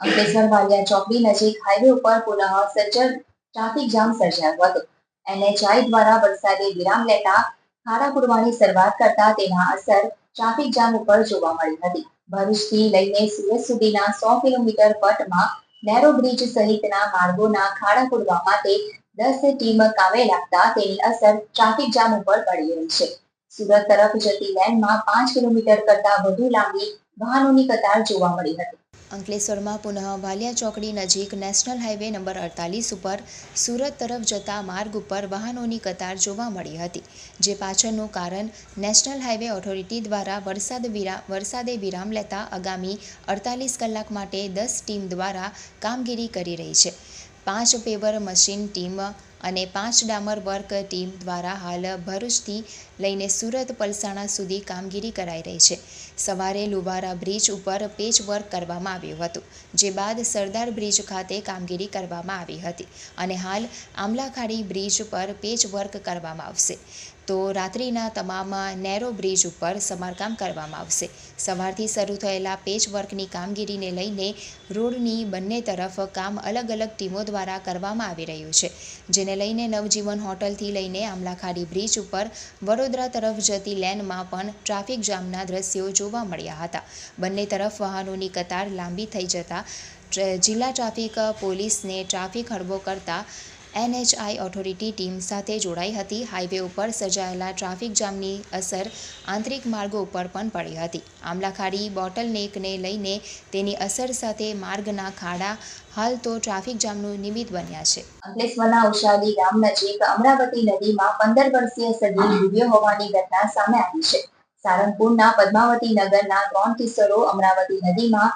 અંકલેશ્વર વાલિયા ચોકડી નજીક હાઈવે ઉપર પુનઃ સજ્જડ ટ્રાફિક જામ સર્જાયો હતો. એનએચઆઈ દ્વારા વરસાદે વિરામ લેતા ખાડા પૂરવાની શરૂઆત કરતા તેના અસર ટ્રાફિક જામ ઉપર જોવા મળી હતી. ભરૂચથી લઈને સુરત સુધીના સો કિલોમીટર પટમાં નેરો બ્રિજ સહિતના માર્ગોના ખાડા પૂરવા માટે દસ ટીમ કામે લાગતા તેની અસર ટ્રાફિક જામ ઉપર પડી રહી છે. સુરત તરફ જતી લેનમાં પાંચ કિલોમીટર કરતા વધુ લાંબી વાહનોની કતાર જોવા મળી હતી. અંકલેશ્વરમાં પુનઃ વાલિયા ચોકડી નજીક નેશનલ હાઈવે નંબર અડતાલીસ ઉપર સુરત તરફ જતા માર્ગ ઉપર વાહનોની કતાર જોવા મળી હતી, જે પાછળનું કારણ નેશનલ હાઈવે ઓથોરિટી દ્વારા વરસાદ વિરામ વરસાદે વિરામ લેતા આગામી અડતાલીસ કલાક માટે દસ ટીમ દ્વારા કામગીરી કરી રહી છે. પાંચ પેવર મશીન ટીમ અને પાંચ ડામર વર્ક ટીમ દ્વારા હાલ ભરૂચથી લઈને સુરત પલસાણા સુધી કામગીરી કરાઈ રહી છે. સવારે લુવારા બ્રિજ ઉપર પેચ વર્ક કરવામાં આવ્યું હતું, જે બાદ સરદાર બ્રિજ ખાતે કામગીરી કરવામાં આવી હતી અને હાલ આમલાખાડી બ્રિજ પર પેચ વર્ક કરવામાં આવશે. તો રાત્રિના તમામ નેરો બ્રિજ ઉપર સમારકામ કરવામાં આવશે. સવારથી શરૂ થયેલા પેચ વર્કની કામગીરીને લઈને રોડની બંને તરફ કામ અલગ અલગ ટીમો દ્વારા કરવામાં આવી રહ્યું છે, જેને લઈને નવજીવન હોટલથી લઈને આમલાખાડી બ્રિજ ઉપર વડોદરા તરફ જતી લેનમાં પણ ટ્રાફિક જામના દ્રશ્યો જોવા મળ્યા હતા. બંને તરફ વાહનોની કતાર લાંબી થઈ જતા જિલ્લા ટ્રાફિક પોલીસને ટ્રાફિક હળવો કરતા એનએચઆઈ ઓથોરિટી ટીમ સાથે જોડાઈ હતી. હાઈવે ઉપર સર્જાયેલા ટ્રાફિક જામની અસર આંતરિક માર્ગો ઉપર પણ પડી હતી. આમલાખાડી બોટલનેકને લઈને તેની અસર સાથે માર્ગના ખાડા હાલ તો ટ્રાફિક જામનું નિમિત્ત બન્યા છે. અંકલેશ્વરના ઉષાલી ગામ નજીક અમરાવતી નદીમાં પંદર વર્ષીય સગી ડૂબ્યો હોવાની ઘટના સામે આવી છે. સારંગપુરના પદ્માવતી નગરના ત્રણ કિશોરો અમરાવતી નદીમાં